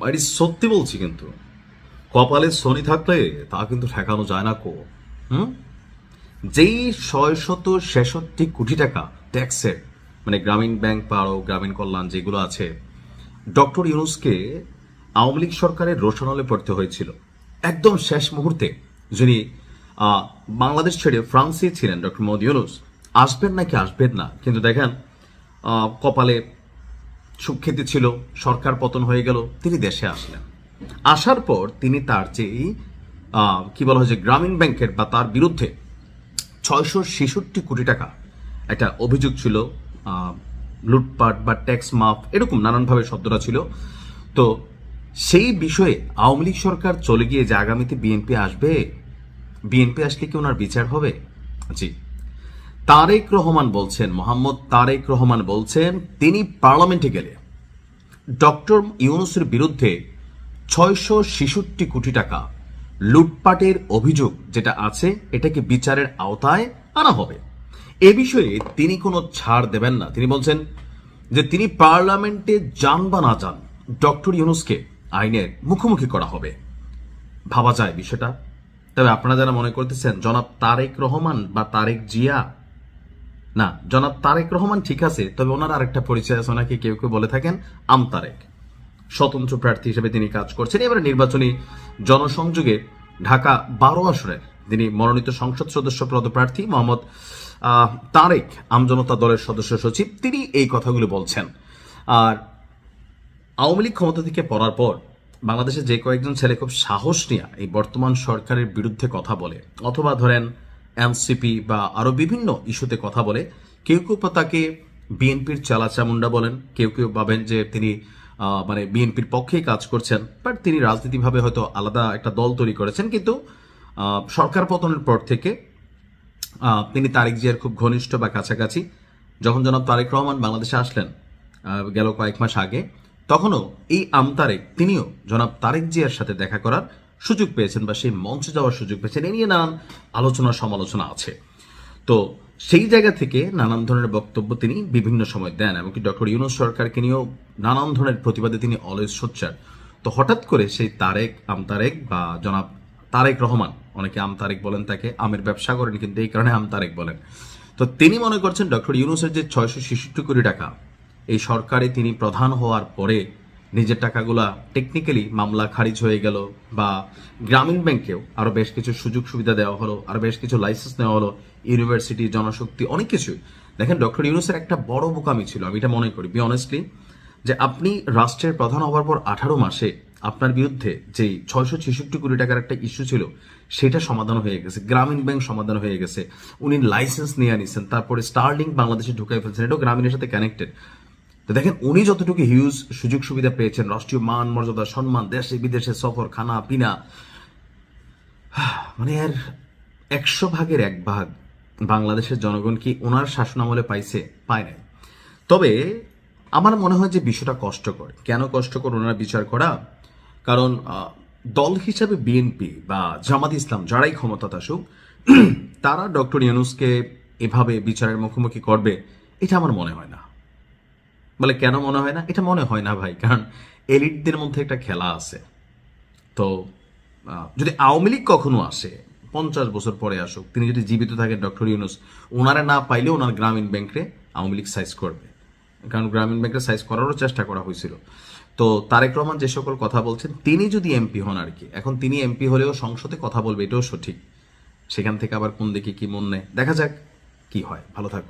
বাড়ি সত্যি বলছি কিন্তু। কপালে শনি থাকলে তা কিন্তু ঠেকানো যায় না কো। হুম? যেই ছয় শত ছেষট্টি কোটি টাকা ট্যাক্সের মানে গ্রামীণ ব্যাংক পারো গ্রামীণ কল্যাণ যেগুলো আছে, ডক্টর ইউনুসকে আওয়ামী লীগ সরকারের রোশনালে পড়তে হয়েছিল। একদম শেষ মুহূর্তে যিনি বাংলাদেশ ছেড়ে ফ্রান্সে ছিলেন ডক্টর মোহাম্মদ ইউনুস। আসবেন নাকি আসবেন না? কিন্তু দেখেন কপালে সুখ্যাতি ছিল, সরকার পতন হয়ে গেল, তিনি দেশে আসলেন। আসার পর তিনি তার যে কি বলা হয় যে, গ্রামীণ ব্যাংকের বা তার বিরুদ্ধে ছয়শো ছেষট্টি কোটি টাকা একটা অভিযোগ ছিল লুটপাট বা ট্যাক্স মাফ, এরকম নানানভাবে শব্দটা ছিল। তো সেই বিষয়ে আওয়ামী লীগ সরকার চলে গিয়ে যে আগামীতে বিএনপি আসবে, বিএনপি আসলে কি ওনার বিচার হবে? জি। তারেক রহমান বলছেন, মোহাম্মদ তারেক রহমান বলছেন, তিনি পার্লামেন্টে গেলে ডক্টর ইউনুসের বিরুদ্ধে ছয়শো ছেষট্টি কোটি টাকা লুটপাটের অভিযোগ যেটা আছে, এটাকে বিচারের আওতায় আনা হবে। এ বিষয়ে তিনি কোনো ছাড় দেবেন না। তিনি বলছেন যে তিনি পার্লামেন্টে যান বা না যান, ডক্টর ইউনুসকে আইনের মুখোমুখি করা হবে। ভাবা যায় বিষয়টা। তবে আপনারা যারা মনে করতেছেন, জনাব তারেক রহমান বা তারেক জিয়া না, জনাব তারেক রহমান ঠিক আছে, তবে ওনার আরেকটা পরিচয় আছে, ওনাকে কেউ কেউ বলে থাকেন আম তারেক। স্বতন্ত্র প্রার্থী হিসেবে তিনি কাজ করছেন। এবারে নির্বাচনী জনসংযোগে ঢাকা বারো আসনের তিনি মনোনীত সংসদ সদস্য পদপ্রার্থী মোহাম্মদ তারেক আমজনতা দলের সদস্য সচিব। তিনি এই কথাগুলো বলছেন। আর আওয়ামী লীগ ক্ষমতা থেকে পড়ার পর বাংলাদেশে যে কয়েকজন ছেলে খুব সাহস নিয়ে এই বর্তমান সরকারের বিরুদ্ধে কথা বলে, অথবা ধরেন এনসিপি বা আরও বিভিন্ন ইস্যুতে কথা বলে, কেউ কেউ তাকে বিএনপির চালাচামুন্ডা বলেন, কেউ কেউ ভাবেন যে তিনি মানে বিএনপির পক্ষেই কাজ করছেন, বাট তিনি রাজনীতিভাবে হয়তো আলাদা একটা দল তৈরি করেছেন, কিন্তু সরকার পতনের পর থেকে তিনি তারেক জিয়ার খুব ঘনিষ্ঠ বা কাছাকাছি। যখন জনাব তারেক রহমান বাংলাদেশে আসলেন গেল কয়েক মাস আগে, তখনও এই আম তারেক, তিনিও জনাব তারেক জিয়ার সাথে দেখা করার সুযোগ পেয়েছেন বা সেই মঞ্চে যাওয়ার সুযোগ পেয়েছেন, এ নিয়ে নানান আলোচনা সমালোচনা আছে। তো সেই জায়গা থেকে নানান ধরনের বক্তব্য তিনি বিভিন্ন সময় দেন, এমনকি ডক্টর ইউনুস সরকারকে নিয়েও নানান ধরনের প্রতিবাদে তিনি অলওয়েজ সোচ্চার। তো হঠাৎ করে সেই তারেক আম তারেক বা জনাব তারেক রহমান, অনেকে আম তারেক বলেন তাকে, আমের ব্যবসা করেন কিন্তু এই কারণে আম তারেক বলেন। তো তিনি মনে করছেন ডক্টর ইউনুসের যে ছয়শো ছেষট্টি কোটি টাকা, এই সরকারে তিনি প্রধান হওয়ার পরে নিজের টাকাগুলা টেকনিক্যালি মামলা খারিজ হয়ে গেল বা গ্রামীণ ব্যাংকেও আরও বেশ কিছু সুযোগ সুবিধা দেওয়া হলো, আরও বেশ কিছু লাইসেন্স নেওয়া হলো ইউনিভার্সিটি জনশক্তি, অনেক কিছু দেখেন ডক্টর ইউনুসের একটা বড় বোকামি ছিল, আমি এটা মনে করি বি অনেস্টলি যে আপনি রাষ্ট্রের প্রধান হওয়ার পর আঠারো মাসে আপনার বিরুদ্ধে যে ছয়শো ছেষট্টি কোটি টাকার একটা ইস্যু ছিল, সেটা সমাধান হয়ে গেছে, গ্রামীণ ব্যাংক সমাধান হয়ে গেছে। উনি লাইসেন্স নিয়ে নিছেন তারপরে স্টারলিংক বাংলাদেশে ঢুকাই ফেলছেন, এটাও গ্রামীণের সাথে কানেক্টেড তো দেখেন, উনি যতটুকু হিউজ সুযোগ সুবিধা পেয়েছেন, রাষ্ট্রীয় মান, মর্যাদা, সম্মান, দেশে, বিদেশে সফর, খানা, পিনা মানে আর একশো ভাগের এক ভাগ বাংলাদেশের জনগণ কি ওনার শাসনামলে পাইছে? পায় নাই। তবে আমার মনে হয় যে বিষয়টা কষ্টকর। কেন কষ্টকর ওনারা বিচার করা? কারণ দল হিসাবে বিএনপি বা জামাত ইসলাম যারাই ক্ষমতা আসুক, তারা ডক্টর ইউনুসকে এভাবে বিচারের মুখোমুখি করবে, এটা আমার মনে হয় না। বলে, কেন মনে হয় না? এটা মনে হয় না ভাই, কারণ এলিটদের মধ্যে একটা খেলা আছে। তো যদি আওয়ামী লীগ কখনো আসে, পঞ্চাশ বছর পরে আসুক, তিনি যদি জীবিত থাকেন ডক্টর ইউনুস ওনারা না পাইলে ওনার গ্রামীণ ব্যাংকে আওয়ামী লীগ সাইজ করবে। কারণ গ্রামীণ ব্যাংকে সাইজ করারও চেষ্টা করা হয়েছিল। তো, তারেক রহমান যে সকল কথা বলছেন, তিনি যদি এমপি হন আর কি, এখন তিনি এমপি হলেও সংসদে কথা বলবে, এটাও সঠিক। সেখান থেকে আবার কোন দিকে কি মন নেয়, দেখা যাক কি হয়। ভালো থাকো